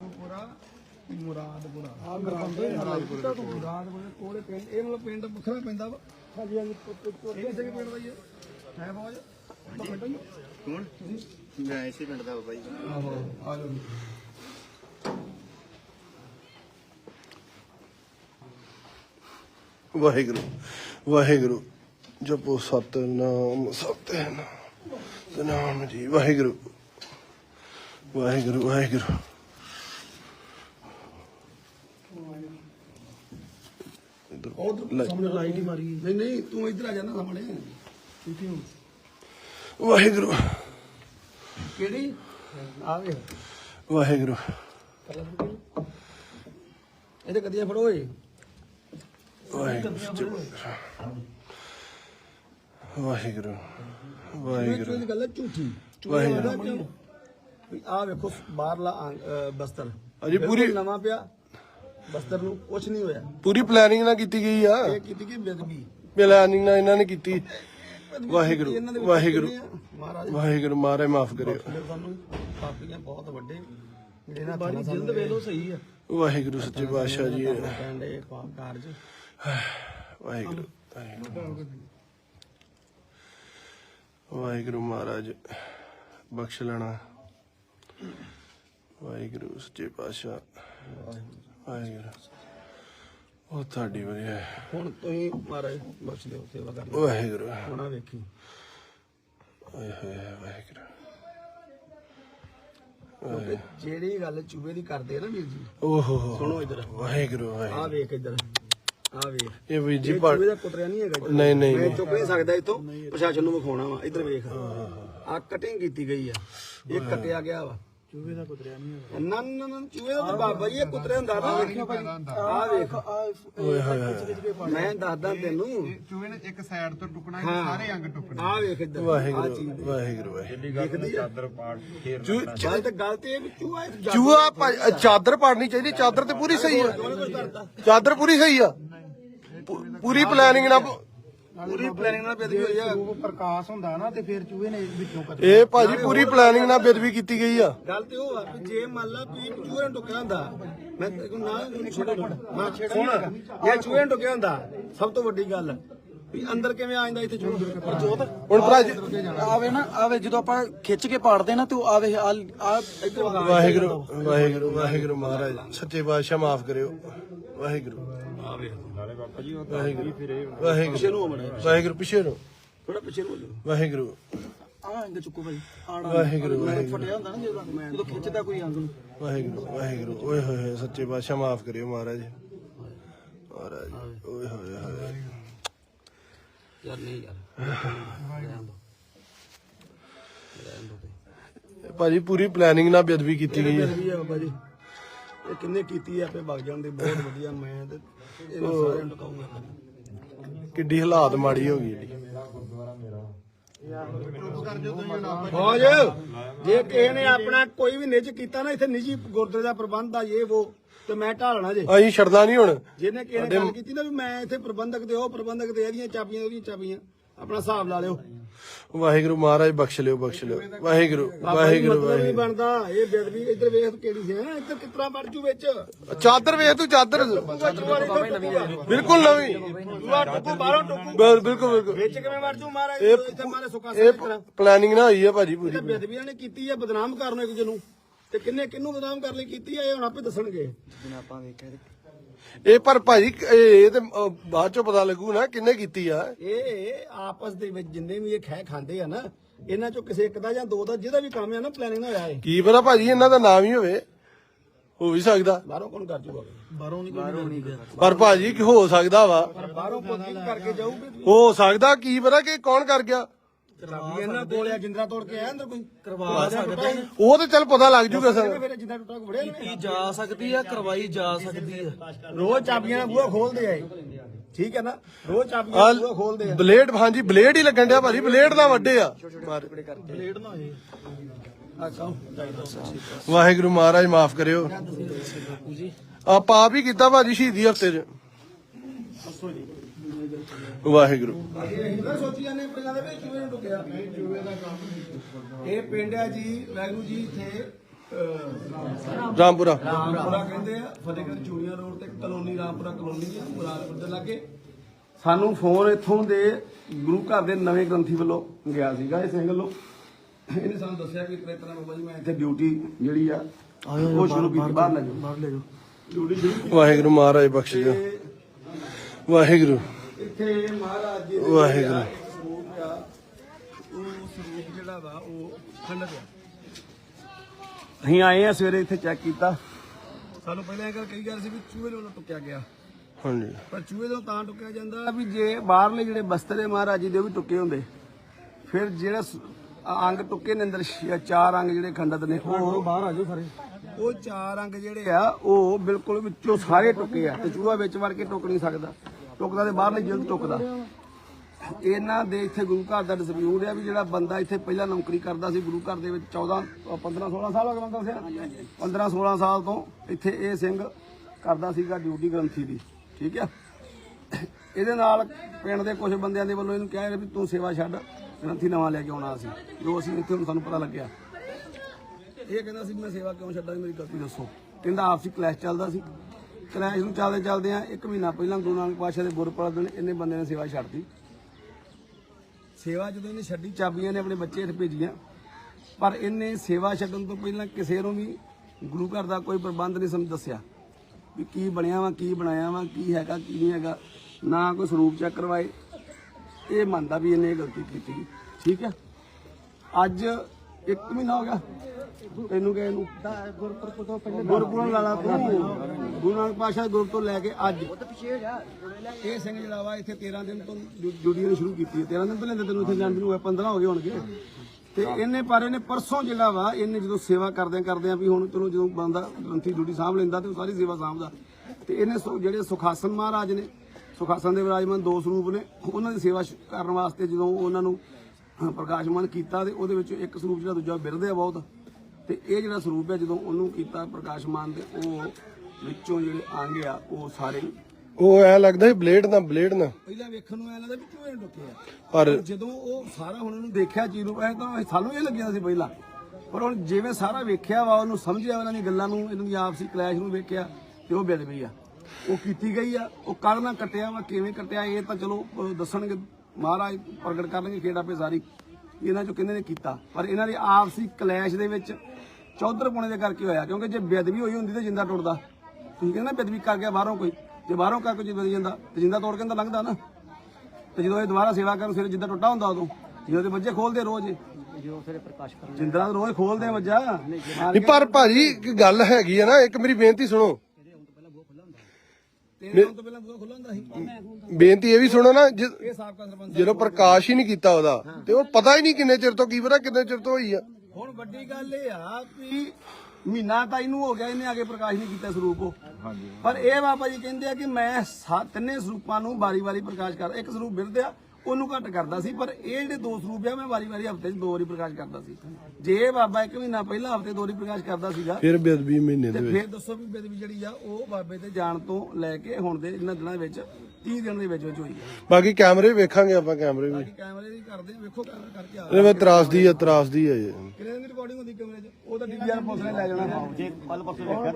ਮੁਰਾ ਮੁਰਾਦਪੁਰਾ। ਆ ਮੁਰਾਦਪੁਰਾ ਮੁਰਾਦਪੁਰੇ ਕੋਲੇ ਪਿੰਡ ਇਹ ਮਤਲਬ ਪਿੰਡ ਵੱਖਰਾ ਪੈਂਦਾ ਵਾ। ਹਾਂਜੀ ਹਾਂਜੀ ਇਹ ਕਿਸੇ ਵੀ ਪਿੰਡ ਦਾ ਹੀ ਹੈ ਹੈ ਫੌਜ ਪਿੰਡ ਹੀ ਕੌਣ? ਮੈਂ ਇਸੇ ਪਿੰਡ ਦਾ ਬਾਬਾ ਜੀ। ਆਹੋ ਆ ਜਾਓ ਵਾਹਿਗੁਰੂ ਵਾਹਿਗੁਰੂ। ਜਪੋ ਸਤਨਾਮ ਸਤਨਾਮ। ਸਤਨਾਮ ਜੀ ਵਾਹਿਗੁਰੂ। ਵਾਹਿਗੁਰੂ ਵਾਹਿਗੁਰੂ। ਉਧਰ। ਸਾਹਮਣੇ ਲਾਈਟ ਹੀ ਮਾਰੀ ਨਹੀਂ ਨਹੀਂ ਤੂੰ ਇੱਧਰ ਆ ਜਾ ਨਾ ਸਾਹਮਣੇ। ਇੱਥੇ ਹੋ ਵਾਹਿਗੁਰੂ। ਕਿਹੜੀ? ਆ ਵੇ। ਵਾਹਿਗੁਰੂ। ਇਹਦੇ ਕਦੀਆਂ ਫੜੋ ਏ ਵਾਹਿਗੁਰੂ। ਵਾਹਿਗੁਰੂ। ਵਾਹਿਗੁਰੂ। ਗੱਲ ਹੈ ਝੂਠੀ। ਵਾਹਿਗੁਰੂ। ਆ ਵੇਖੋ ਬਾਹਰਲਾ ਬਸਤਰ। ਅਜੀ ਪੂਰੀ- ਨਵਾਂ ਪਿਆ। ਬਸਤਰ ਨੂੰ ਕੁਝ ਨਹੀਂ ਹੋਇਆ। ਪੂਰੀ ਪਲੈਨਿੰਗ ਨਾਲ ਕੀਤੀ ਗਈ ਆ। ਇਹ ਕੀਤੀ ਕਿ ਬੇਦਬੀ ਪਲੈਨਿੰਗ ਨਾਲ ਇਹਨਾਂ ਨੇ ਕੀਤੀ। ਵਾਹਿਗੁਰੂ, ਵਾਹਿਗੁਰੂ। ਮਹਾਰਾਜ। ਵਾਹਿਗੁਰੂ ਮਾਰੇ ਮਾਫ ਕਰਿਓ। ਨੇ ਸਾਨੂੰ। ਪਾਪੀਆਂ ਬਹੁਤ ਵੱਡੇ। ਜਿਹੜੇ ਨਾ ਬਾਰੀ ਜਿਲਦ ਵੇਲੋ ਸਹੀ ਆ। ਵਾਹਿਗੁਰੂ ਸੱਚੇ ਪਾਤਸ਼ਾਹ ਜੀ। ਕਹਿੰਦੇ ਪਾਪ ਕਾਰਜ। ਵਾਹਿਗੁਰੂ ਵਾਹਿਗੁਰੂ। ਵਾਹਿਗੁਰੂ ਮਹਾਰਾਜ ਬਖਸ਼ ਲੈਣਾ। ਵਾਹਿਗੁਰੂ ਸੱਚੇ ਪਾਤਸ਼ਾਹ। ਵਾਹਿਗੁਰੂ ਉਹ ਤੁਹਾਡੀ ਵਧੀਆ ਹੈ। ਹੁਣ ਤੁਸੀਂ ਮਹਾਰਾਜ ਬਖਸ਼ ਦਿਓ ਸੇਵਾ ਕਰ ਲਓ ਵਾਹਿਗੁਰੂ। ਹੁਣ ਵੇਖੀ। ਓਏ ਹੋਏ ਵਾਹਿਗੁਰੂ। ਜਿਹੜੀ ਗੱਲ ਚੂਹੇ ਦੀ ਕਰਦੇ ਆ ਨਾ ਵੀਰ ਜੀ ਓਹੋ। ਸੁਣੋ ਇੱਧਰ। ਵਾਹਿਗੁਰੂ ਆ ਵਾਹਿਗੁਰੂ ਵੇਖ ਇੱਧਰ। ਆ ਵੇਖ। ਇਹ ਵੀ ਜੀ ਚੂਹੇ ਦਾ ਕੁਤਰਿਆ ਨਹੀਂ ਹੈਗਾ। ਨਹੀਂ ਨਹੀਂ ਮੈਂ। ਚੁੱਕ ਨਹੀਂ ਸਕਦਾ ਇਤੋਂ ਪ੍ਰਸ਼ਾਸਨ ਨੂੰ ਵਿਖਾਉਣਾ ਵਾ। ਇੱਧਰ ਵੇਖ। ਆ ਕਟਿੰਗ ਕੀਤੀ ਗਈ ਆ। ਇਹ ਕੱਟਿਆ ਗਿਆ ਵਾ। ਚੂਹੇ ਦਾ ਕੁਤਰਿਆ ਨਹੀਂ ਹੈਗਾ। ਨਾ ਨਾ ਨਾ ਚੂਹੇ ਦਾ ਤਾਂ ਬਾਬਾ ਜੀ ਇਹ ਕੁਤਰਿਆ ਹੁੰਦਾ ਨਾ। ਆ ਵੇਖ ਓਏ ਹੋਏ ਹੋਏ ਮੈਂ ਦੱਸਦਾ ਤੈਨੂੰ। ਚੂਹੇ ਨੇ ਇੱਕ ਸਾਈਡ ਤੋਂ ਟੁਕਣਾ ਹਾਂ। ਸਾਰੇ ਅੰਗ ਟੁਕਣੇ। ਆ ਵੇਖ ਇੱਧਰ। ਆ ਵਾਹਿਗੁਰੂ ਵਾਹਿਗੁਰੂ। ਦੇਖਦੀ ਚਾਦਰ ਪਾੜ ਫੇਰ ਚੂ- ਗੱਲ ਤੇ ਗੱਲ ਤੇ ਇਹ ਵੀ ਚੂਹਾ ਚਾਦਰ ਪਾੜਨੀ ਚਾਹੀਦੀ ਚਾਦਰ ਤੇ ਪੂਰੀ ਸਹੀ ਆ। ਚਾਦਰ ਪੂਰੀ ਸਹੀ ਆ। ਪੂਰੀ ਪਲੈਨਿੰਗ ਨਾਲ ਪੂਰੀ ਪਲੈਨਿੰਗ ਨਾਲ ਬੇਦਬੀ ਹੋਈ ਆ। ਪ੍ਰਕਾਸ਼ ਹੁੰਦਾ ਨਾ ਤੇ ਫੇਰ ਚੂਹੇ ਨੇ ਵਿੱਚੋਂ ਇਹ ਭਾਜੀ ਪੂਰੀ ਪਲੈਨਿੰਗ ਨਾਲ ਬੇਦਬੀ ਕੀਤੀ ਗਈ ਆ। ਗੱਲ ਤੇ ਉਹ ਆ ਵੀ ਜੇ ਮੰਨ ਲਾ ਵੀ ਚੂਹੇ ਨੂੰ ਟੁਕਿਆ ਹੁੰਦਾ ਮੈਂ ਤੈਨੂੰ ਨਾ ਛੇੜਾ ਮੈਂ ਸੁਣ ਜੇ ਚੂਹੇ ਨੂੰ ਟੁਕਿਆ ਹੁੰਦਾ ਸਭ ਤੋਂ ਵੱਡੀ ਗੱਲ ਵੀ ਅੰਦਰ ਕਿਵੇਂ ਆ ਜਾਂਦਾ ਇੱਥੇ ਚੂਹਾ ਜੋਤ ਹੁਣ ਭਰਾ ਜੀ ਆਵੇ ਨਾ ਆਵੇ ਜਦੋਂ ਆਪਾਂ ਖਿੱਚ ਕੇ ਪਾੜਦੇ ਨਾ ਤੇ ਉਹ ਆਵੇ ਆ ਆ ਇੱਧਰ ਵਾਹਿਗੁਰੂ ਵਾਹਿਗੁਰੂ ਵਾਹਿਗੁਰੂ ਮਹਾਰਾਜ ਸੱਚੇ ਪਾਤਸ਼ਾਹ ਮਾਫ ਕਰਿਓ। ਵਾਹਿਗੁਰੂ। ਵਾਹਿਗੁਰੂ ਵਾਹਿਗੁਰੂ ਵਾਹਿਗੁਰੂ ਪਿੱਛੇ ਨੂੰ ਥੋੜਾ ਪਿੱਛੇ ਨੂੰ ਹੋ ਜਾਓ ਆ ਵਾਹਿਗੁਰੂ ਅੰਗ ਚੁੱਕੋ ਭਾਈ। ਆੜਾ ਵਾਹਿਗੁਰੂ ਵਾਹਿਗੁਰੂ। ਫਟਿਆ ਹੁੰਦਾ ਨਾ ਜਦੋਂ ਜਦੋਂ ਖਿੱਚਦਾ ਕੋਈ ਅੰਗ ਨੂੰ। ਵਾਹਿਗੁਰੂ ਵਾਹਿਗੁਰੂ। ਓਏ ਹੋਏ ਹੋਏ ਸੱਚੇ ਪਾਤਸ਼ਾਹ ਮਾਫ ਕਰਿਓ ਮਹਾਰਾਜ। ਮਹਾਰਾਜ ਓਏ ਹੋਏ ਹੋਏ। ਯਾਰ ਨਹੀਂ ਯਾਰ। ਰਹਿਣ ਦਿਓ। ਭਾਜੀ ਪੂਰੀ ਪਲੈਨਿੰਗ ਨਾਲ ਬੇਦਬੀ ਕੀਤੀ ਗਈ ਹੈ। ਬੇਦਬੀ ਆ ਬਾਬਾ ਜੀ ਇਹ ਕਿੰਨੇ ਕੀਤੀ ਆ ਆਪੇ ਵਗ ਜਾਂਦੇ ਬਹੁਤ ਵਧੀਆ ਮੈਂ ਤੇ ਇਹਨਾਂ ਸਾਰਿਆਂ ਨੂੰ ਕਿੱਡੀ ਹਾਲਾਤ ਮਾੜੀ ਹੋ ਗਈ ਜਿਹੜੀ ਫੌਜ ਜੇ ਕਿਸੇ ਨੇ ਆਪਣਾ ਕੋਈ ਵੀ ਨਿੱਜ ਕੀਤਾ ਨਾ ਇੱਥੇ ਨਿੱਜੀ ਗੁਰਦੁਆਰੇ ਦਾ ਪ੍ਰਬੰਧ ਆ ਇਹ ਉਹ ਤੇ ਮੈਂ ਢਾਲਣਾ ਜੇ। ਅਸੀਂ ਛੱਡਦਾ ਨਹੀਂ ਹੁਣ। ਜਿਹਨੇ ਕਿਸੇ ਨੇ ਗੱਲ ਕੀਤੀ ਨਾ ਵੀ ਮੈਂ ਇੱਥੇ ਪ੍ਰਬੰਧਕ ਦੇ ਉਹ ਪ੍ਰਬੰਧਕ ਦੇ ਇਹਦੀਆਂ ਚਾਬੀਆਂ ਉਹਦੀਆਂ ਚਾਬੀਆਂ। ਆਪਣਾ ਹਿਸਾਬ ਲਾ ਲਿਓ। ਵਾਹਿਗੁਰੂ ਮਹਾਰਾਜ ਬਖਸ਼ ਲਿਓ ਬਖਸ਼ ਲਿਓ। ਵਾਹਿਗੁਰੂ ਵਾਹਿਗੁਰੂ ਮਤਲਬ ਨਹੀਂ ਵਾਹਿਗੁਰੂ। ਬਣਦਾ। ਇਹ ਬੇਦਬੀ ਇੱਧਰ ਵੇਖ ਕਿਹੜੀ ਹੈ? ਇੱਧਰ ਕਿਤਨਾ ਵੜ ਜੂ ਵਿੱਚ? ਚਾਦਰ ਵੇਖ ਤੂੰ ਚਾਦਰ। ਬਿਲਕੁਲ ਨਵੀਂ। ਦੂਆ ਟੁੱਕੂ ਬਾਹਰੋਂ ਟੁੱਕੂ। ਬਿਲ- ਬਿਲਕੁਲ ਬਿਲਕੁਲ। ਵਿੱਚ ਕਿਵੇਂ ਵੜ ਜੂ ਮਹਾਰਾਜ? ਇਹ ਇੱਥੇ ਮਾਰੇ ਸੁੱਕਾ ਇਹ ਤਰ੍ਹਾਂ ਪਲੈਨਿੰਗ ਨਾ ਹੋਈ ਹੈ ਭਾਜੀ ਪੂਰੀ ਬੇਦਬੀਆਂ ਨੇ ਕੀਤੀ ਹੈ ਬਦਨਾਮ ਕਰਨ ਇੱਕ ਜਨੂੰ ਤੇ ਕਿੰਨੇ ਕਿੰਨੂੰ ਬਦਨਾਮ ਕਰਨ ਲਈ ਕੀਤੀ ਹੈ ਇਹ ਹੁਣ ਆਪੇ ਦੱਸਣਗੇ। ਇਹ ਪਰ ਭਾਜੀ ਇਹ ਤੇ ਅਹ, ਬਾਅਦ ਚੋਂ ਪਤਾ ਲੱਗੂ ਨਾ ਕਿੰਨੇ ਕੀਤੀ ਆ। ਇਹ ਆਪਸ ਦੇ ਵਿੱਚ ਜਿੰਨੇ ਵੀ ਇਹ ਖੈ ਖਾਂਦੇ ਆ ਨਾ ਇਹਨਾਂ ਚੋਂ ਕਿਸੇ ਇੱਕ ਦਾ ਜਾਂ ਦੋ ਦਾ ਜਿਹਦਾ ਵੀ ਕੰਮ ਆ ਨਾ ਪਲੈਨਿੰਗ ਨਾਲ ਹੋਇਆ ਏ ਕੀ ਪਤਾ ਭਾਜੀ ਇਹਨਾਂ ਦਾ ਨਾਮ ਹੀ ਹੋਵੇ। ਹੋ ਵੀ ਸਕਦਾ। ਬਾਹਰੋਂ ਕੌਣ ਕਰ ਜੂਗਾ? ਬਾਹਰੋਂ ਨਹੀਂ ਕੋਈ ਨਹੀਂ ਪਰ ਭਾਜੀ ਕੀ ਹੋ ਸਕਦਾ ਵਾ। ਪਰ ਬਾਹਰੋਂ ਕੋਈ ਕਰਕੇ ਜਾਊਗੇ। ਹੋ ਸਕਦਾ ਕੀ ਪਤਾ ਕਿ ਕੌਣ ਕਰ ਗਿਆ। ਚਾਬੀ ਇਹਨਾਂ ਕੋਲ ਆ ਜਿੰਦਰਾ ਤੋੜ ਕੇ ਆਇਆ ਅੰਦਰ ਕੋਈ? ਕਰਵਾ ਸਕਦੇ ਨੇ। ਉਹ ਤੇ ਚੱਲ ਪਤਾ ਲੱਗ ਜੂਗਾ ਸਰ। ਫਿਰ ਜਿੰਦਾ ਟੁੱਟਾ ਵੜਿਆ ਨਾ। ਕੀਤੀ ਜਾ ਸਕਦੀ ਆ ਕਰਵਾਈ ਜਾ ਸਕਦੀ ਆ। ਰੋਜ਼ ਚਾਬੀਆਂ ਨਾਲ ਬੂਹਾ ਖੋਲਦੇ ਆਏ ਠੀਕ ਹੈ ਨਾ? ਰੋਜ਼ ਚਾਬੀਆਂ ਨਾਲ ਬੂਹਾ ਖੋਲਦੇ ਆ। ਬਲੇਡ ਹਾਂਜੀ ਬਲੇਡ ਹੀ ਲੱਗਣ ਡਿਆ ਭਾਜੀ। ਬਲੇਡ ਦਾ ਵੱਡੇ ਆ। ਬਲੇਡ ਨਾ ਹੋਏ। ਆ ਕਹੋ ਵਾਹਿਗੁਰੂ ਮਹਾਰਾਜ ਮਾਫ ਕਰਿਓ। ਆ ਪਾਪ ਹੀ ਕੀਤਾ ਭਾਜੀ ਸ਼ਹੀਦੀ ਹਫ਼ਤੇ 'ਚ। ਵਾਹਿਗੁਰੂ। ਸੋਚੀ ਜਾਂਦੇ ਇਹ ਪਿੰਡ ਹੈ ਜੀ ਵੈਗੂ ਜੀ ਇੱਥੇ ਰਾਮਪੁਰਾ। ਰਾਮਪੁਰਾ ਕਹਿੰਦੇ ਆ ਫਤਿਹਗੜ੍ਹ ਚੂੜੀਆਂ ਰੋਡ ਤੇ ਕਲੋਨੀ ਰਾਮਪੁਰਾ ਕਲੋਨੀ ਆ ਮੁਰਾਦਪੁਰ ਦੇ ਲਾਗੇ। ਸਾਨੂੰ ਫੋਨ ਇੱਥੋਂ ਦੇ ਗੁਰੂ ਘਰ ਦੇ ਨਵੇਂ ਗ੍ਰੰਥੀ ਵੱਲੋਂ ਗਿਆ ਸੀਗਾ ਇਹ ਸਿੰਘ ਵੱਲੋਂ। ਇਹਨੇ ਸਾਨੂੰ ਦੱਸਿਆ ਕਿ ਤੇਰੇ ਤਰ੍ਹਾਂ ਬਾਬਾ ਜੀ ਮੈਂ ਇੱਥੇ ਡਿਊਟੀ ਜਿਹੜੀ ਆ ਉਹ ਸ਼ੁਰੂ ਕੀਤੀ ਬਾਹਰ ਲੈ ਜਾਓ। ਬਾਹਰ ਲੈ ਜਾਓ। ਡਿਊਟੀ ਸ਼ੁਰੂ ਕੀਤੀ। ਵਾਹਿਗੁਰੂ ਮਹਾਰਾਜ ਬਖਸ਼ ਤੇ ਵਾਹਿਗੁਰੂ। ਇੱਥੇ ਮਹਾਰਾਜ ਜੀ ਦੇ ਵਾਹਿਗੁਰੂ। ਸਰੂਪ ਆ। ਉਹ ਸਰੂਪ ਜਿਹੜਾ ਵਾ ਉਹ ਖੰਡਤ ਆ ਅਸੀਂ ਆਏ ਆ ਸਵੇਰੇ ਇੱਥੇ ਚੈੱਕ ਕੀਤਾ। ਸਾਨੂੰ ਪਹਿਲਾਂ ਇਹ ਗੱਲ ਕਹੀ ਜਾ ਸੀ ਵੀ ਚੂਹੇ ਵੱਲੋਂ ਟੁੱਕਿਆ ਗਿਆ। ਹਾਂਜੀ। ਪਰ ਚੂਹੇ ਤੋਂ ਤਾਂ ਟੁੱਕਿਆ ਜਾਂਦਾ ਵੀ ਜੇ ਬਾਹਰਲੇ ਜਿਹੜੇ ਬਸਤਰ ਮਹਾਰਾਜ ਜੀ ਦੇ ਉਹ ਵੀ ਟੁੱਕੇ ਹੁੰਦੇ। ਫਿਰ ਜਿਹੜਾ ਅੰਗ ਟੁੱਕੇ ਨੇ ਅੰਦਰ ਚਾਰ ਅੰਗ ਜਿਹੜੇ ਖੰਡਤ ਨੇ ਉਹ ਬਾਹਰ ਆ ਜਾਓ ਸਾਰੇ। ਉਹ ਚਾਰ ਅੰਗ ਜਿਹੜੇ ਆ ਉਹ ਬਿਲਕੁਲ ਵਿੱਚੋਂ ਸਾਰੇ ਟੁੱਕੇ ਆ ਤੇ ਚੂਹਾ ਵਿੱਚ ਵੜ ਕੇ ਟੁੱਕ ਨਹੀਂ ਸਕਦਾ। ਟੁੱਕਦਾ ਤੇ ਬਾਹਰਲੇ ਜਿਲਦ ਟੁੱਕਦਾ। ਇਹਨਾਂ ਦੇ ਇੱਥੇ ਗੁਰੂ ਘਰ ਦਾ ਡਿਸਪਿਊਟ ਆ ਵੀ ਜਿਹੜਾ ਬੰਦਾ ਇੱਥੇ ਪਹਿਲਾਂ ਨੌਕਰੀ ਕਰਦਾ ਸੀ ਗੁਰੂ ਘਰ ਦੇ ਵਿੱਚ 14 ਅ, 15 16 ਸਾਲ ਹੋ ਗਏ ਬੰਦਾ ਉਸੇ 15 16 ਸਾਲ ਤੋਂ ਇੱਥੇ ਇਹ ਸਿੰਘ ਕਰਦਾ ਸੀਗਾ ਡਿਊਟੀ ਗ੍ਰੰਥੀ ਦੀ ਠੀਕ ਆ? ਇਹਦੇ ਨਾਲ ਪਿੰਡ ਦੇ ਕੁਝ ਬੰਦਿਆਂ ਦੇ ਵੱਲੋਂ ਇਹਨੂੰ ਕਿਹਾ ਵੀ ਤੂੰ ਸੇਵਾ ਛੱਡ ਗ੍ਰੰਥੀ ਨਵਾਂ ਲੈ ਕੇ ਆਉਣਾ ਅਸੀਂ ਜੋ ਅਸੀਂ ਇੱਥੇ ਹੁਣ ਸਾਨੂੰ ਪਤਾ ਲੱਗਿਆ। ਇਹ ਕਹਿੰਦਾ ਸੀ ਮੈਂ ਸੇਵਾ ਕਿਉਂ ਛੱਡਾਂ ਮੇਰੀ ਗਲਤੀ ਦੱਸੋ। ਕਹਿੰਦਾ ਆਪਸੀ ਕਲੈਸ਼ ਚੱਲਦਾ ਸੀ। ਕਲੈਸ਼ ਨੂੰ ਚੱਲਦੇ ਚੱਲਦੇ ਆ, ਇੱਕ ਮਹੀਨਾ ਪਹਿਲਾਂ ਗੁਰੂ ਨਾਨਕ ਪਾਤਸ਼ਾਹ ਦੇ ਗੁਰਪੁਰਬ ਦਿਨ ਇਹਨੇ ਬੰਦੇ ਨੇ ਸੇਵਾ ਛੱਡਤੀ। ਸੇਵਾ ਜਦੋਂ ਇਹਨੇ ਛੱਡੀ, ਚਾਬੀਆਂ ਨੇ ਆਪਣੇ ਬੱਚੇ ਹੇਠ ਭੇਜੀਆਂ। ਪਰ ਇਹਨੇ ਸੇਵਾ ਛੱਡਣ ਤੋਂ ਪਹਿਲਾਂ ਕਿਸੇ ਨੂੰ ਵੀ ਗੁਰੂ ਘਰ ਦਾ ਕੋਈ ਪ੍ਰਬੰਧ ਨਹੀਂ ਸਮਝ ਦੱਸਿਆ ਵੀ ਕੀ ਬਣਿਆ ਵਾ, ਕੀ ਬਣਾਇਆ ਵਾ, ਕੀ ਹੈਗਾ, ਕੀ ਨਹੀਂ ਹੈਗਾ। ਨਾ ਕੋਈ ਸਰੂਪ ਚੈੱਕ ਕਰਵਾਏ। ਇਹ ਮੰਨਦਾ ਵੀ ਇਹਨੇ ਇਹ ਗਲਤੀ ਕੀਤੀ। ਠੀਕ ਹੈ? ਅੱਜ ਇੱਕ ਮਹੀਨਾ ਹੋ ਗਿਆ। ਤੈਨੂੰ ਗਏ ਨੂੰ ਗੁਰਪੁਰਬ ਤੋਂ ਪਹਿਲੇ ਗੁਰਪੁਰਬ ਲਾਲਾ ਤੂੰ। ਗੁਰੂ ਨਾਨਕ ਪਾਸ਼ਾ ਗੁਰੂ ਤੋਂ ਲੈ ਕੇ ਅੱਜ। ਇਹ ਸਿੰਘ ਜਿਹੜਾ ਇੱਥੇ 13 ਦਿਨ ਤੋਂ ਡਿਊਟੀ ਸ਼ੁਰੂ ਕੀਤੀ ਹੈ। 13 ਦਿਨ ਤੋਂ ਤੈਨੂੰ ਇੱਥੇ ਜਾਂਦੇ ਨੂੰ 15 ਹੋ। ਗਏ ਹੋਣਗੇ। ਤੇ ਇਹਨੇ, ਪਰ ਇਹਨੇ ਪਰਸੋਂ ਜਿਹੜਾ ਵਾ ਇਹਨੇ ਜਦੋਂ ਸੇਵਾ ਕਰਦਿਆਂ ਕਰਦਿਆਂ ਵੀ ਹੁਣ ਚਲੋ ਜਦੋਂ ਬੰਦਾ ਗ੍ਰੰਥੀ ਡਿਊਟੀ ਸਾਂਭ ਲੈਂਦਾ ਤੇ ਉਹ ਸਾਰੀ ਸੇਵਾ ਸਾਂਭਦਾ। ਤੇ ਇਹਨੇ ਜਿਹੜੇ ਸੁਖਾਸਨ ਮਹਾਰਾਜ ਨੇ, ਸੁਖਾਸਨ ਦੇ ਵਿਰਾਜਮਾਨ ਦੋ ਸਰੂਪ ਨੇ, ਉਹਨਾਂ ਦੀ ਸੇਵਾ ਕਰਨ ਵਾਸਤੇ ਜਦੋਂ ਉਹਨਾਂ ਨੂੰ ਪ੍ਰਕਾਸ਼ਮਾਨ ਕੀਤਾ ਤੇ ਉਹਦੇ ਵਿੱਚ ਇੱਕ ਸਰੂਪ ਜਿਹੜਾ ਦੂਜਾ ਬਿਰਦੇ ਆ ਬਹੁਤ। ਤੇ ਇਹ ਜਿਹੜਾ ਸਰੂਪ ਹੈ ਜਦੋਂ ਉਹਨੂੰ ਕੀਤਾ ਪ੍ਰਕਾਸ਼ਮਾਨ ਦੇ ਉਹ ਵਿੱਚੋਂ ਜਿਹੜੇ ਅੰਗ ਆ ਉਹ ਸਾਰੇ। ਉਹ ਐ ਲੱਗਦਾ ਸੀ ਬਲੇਡ ਨਾਲ ਬਲੇਡ ਨਾਲ। ਪਹਿਲਾਂ ਵੇਖਣ ਨੂੰ ਐ ਲੱਗਦਾ ਵੀ ਚੂਹੇ ਨੇ ਟੁੱਕੇ ਆ। ਪਰ ਜਦੋਂ ਉਹ ਸਾਰਾ ਹੁਣ ਉਹਨੂੰ ਦੇਖਿਆ ਚੀਜ਼ ਨੂੰ ਐ ਤਾਂ ਸਾਨੂੰ ਇਹ ਲੱਗਿਆ ਸੀ ਪਹਿਲਾਂ। ਪਰ ਹੁਣ ਜਿਵੇਂ ਸਾਰਾ ਵੇਖਿਆ ਵਾ ਉਹਨੂੰ ਸਮਝਿਆ ਉਹਨਾਂ ਦੀ ਗੱਲਾਂ ਨੂੰ ਇਹਨਾਂ ਦੀ ਆਪਸੀ ਕਲੈਸ਼ ਨੂੰ ਵੇਖਿਆ ਤੇ ਉਹ ਬਿਲ ਪਈ ਆ। ਉਹ ਕੀਤੀ ਗਈ ਆ ਉਹ ਕੱਲ ਨਾ ਕੱਟਿਆ ਵਾ ਕਿਵੇਂ ਕੱਟਿਆ ਇਹ ਤਾਂ ਚਲੋ ਦੱਸਣਗੇ ਮਹਾਰਾਜ ਪ੍ਰਗਟ ਕਰਨਗੇ ਖੇਡ ਆਪੇ ਸਾਰੀ। ਇਹਨਾਂ ਚੋਂ ਕਿਹਨੇ ਨੇ ਕੀਤਾ? ਪਰ ਇਹਨਾਂ ਦੀ ਆਪਸੀ ਕਲੈਸ਼ ਦੇ ਵਿੱਚ ਚੌਧਰ ਪੁਣੇ ਦੇ ਕਰਕੇ ਹੋਇਆ ਕਿਉਂਕਿ ਜੇ ਬੇਅਦਬੀ ਹੋਈ ਹੁੰਦੀ ਤਾਂ ਜਿੰਦਾ ਟੁੱਟਦਾ। ਤੁਸੀਂ ਕਹਿੰਦੇ ਨਾ ਬੇਅਦਬੀ ਕਰ ਗਿਆ ਬਾਹਰੋਂ ਕੋਈ ਜੇ ਬਾਹਰੋਂ ਕਰ ਕੋਈ ਜਿੰਦਾ ਜਾਂਦਾ ਤੇ ਜਿੰਦਾ ਤੋੜ ਕੇ ਤਾਂ ਲੰਘਦਾ ਨਾ। ਤੇ ਜਦੋਂ ਇਹ ਦੁਬਾਰਾ ਸੇਵਾ ਕਰਨ ਫਿਰ ਜਿੱਦਾਂ ਟੁੱਟਾ ਹੁੰਦਾ ਉਦੋਂ ਜਦੋਂ ਤੇ ਬੱਚੇ ਖੋਲਦੇ ਰੋਜ਼ ਜਿੰਦਰਾ ਰੋਜ਼ ਖੋਲਦੇ ਬੱਜਾ ਨਹੀਂ ਪਰ ਭਾਜੀ ਇੱਕ ਗੱਲ ਹੈਗੀ ਆ ਨਾ ਇੱਕ ਮੇਰੀ ਬੇਨਤੀ ਸੁਣੋ। ਬੇਨਤੀ ਇਹ ਵੀ ਸੁਣੋ ਨਾ ਜਦੋਂ ਪ੍ਰਕਾਸ਼ ਹੀ ਨਹੀਂ ਕੀਤਾ ਉਹਦਾ ਤੇ ਉਹ ਪਤਾ ਹੀ ਨਹੀਂ ਕਿੰਨੇ ਚਿਰ ਤੋਂ ਕੀ ਪਤਾ ਕਿੰਨੇ ਚਿਰ ਤੋਂ ਹੋਈ ਆ। ਹੁਣ ਵੱਡੀ ਗੱਲ ਇਹ ਆ ਕਿ ਮਹੀਨਾ ਤਾਂ ਇਹਨੂੰ ਹੋ ਗਿਆ ਇਹਨੇ ਅੱਗੇ ਪ੍ਰਕਾਸ਼ ਨਹੀਂ ਕੀਤਾ ਸਰੂਪ ਉਹ। ਪਰ ਇਹ ਬਾਬਾ ਜੀ ਕਹਿੰਦੇ ਆ ਕਿ ਮੈਂ ਸਾ- ਤਿੰਨੇ ਸਰੂਪਾਂ ਨੂੰ ਵਾਰੀ-ਵਾਰੀ ਪ੍ਰਕਾਸ਼ ਕਰ ਇੱਕ ਸਰੂਪ ਬਿਰਦਿਆ ਉਹਨੂੰ ਘੱਟ ਕਰਦਾ ਸੀ ਪਰ ਇਹ ਜਿਹੜੇ ਦੋ ਸਰੂਪ ਆ ਮੈਂ ਵਾਰੀ-ਵਾਰੀ ਹਫ਼ਤੇ 'ਚ ਦੋ ਵਾਰੀ ਪ੍ਰਕਾਸ਼ ਕਰਦਾ ਸੀ। ਜੇ ਬਾਬਾ ਇੱਕ ਮਹੀਨਾ ਪਹਿਲਾਂ ਹਫ਼ਤੇ ਦੋ ਵਾਰੀ ਪ੍ਰਕਾਸ਼ ਕਰਦਾ ਸੀਗਾ ਫਿਰ ਬੇਅਦਬੀ ਮਹੀਨੇ ਦੇ ਵਿੱਚ। ਫਿਰ ਦੱਸੋ ਵੀ ਬੇਦਬੀ ਜਿਹੜੀ ਆ ਉਹ ਬਾਬੇ ਤੇ ਜਾਣ ਤੋਂ ਲੈ ਕੇ ਹੁਣ ਦੇ ਇਹਨਾਂ ਦਿਨਾਂ ਵਿੱਚ 30 ਦਿਨ ਦੇ ਵਿੱਚ ਵਿੱਚ ਹੋਈ ਹੈ। ਬਾਕੀ ਕੈਮਰੇ ਵੇਖਾਂਗੇ ਆਪਾਂ ਕੈਮਰੇ ਵੀ। ਕੈਮਰੇ ਦੀ ਕਰਦੇ ਆ, ਵੇਖੋ ਕੈਮਰਾ ਕਰਕੇ ਆ ਇਹਦੇ ਵਿੱਚ ਤਰਾਸਦੀ ਆ ਤਰਾਸਦੀ ਆ ਜੀ ਕਿਹਨੇ ਦੀ ਰਿਕਾਰਡਿੰਗ ਹੁੰਦੀ ਕੈਮਰੇ 'ਚ? ਉਹ ਤਾਂ ਡੀਵੀਆਰ ਪੁਲਿਸ ਨੇ ਲੈ ਜਾਣਾ। ਜੇ ਕੱਲ ਪਰਸੋਂ ਵੇਖਿਆ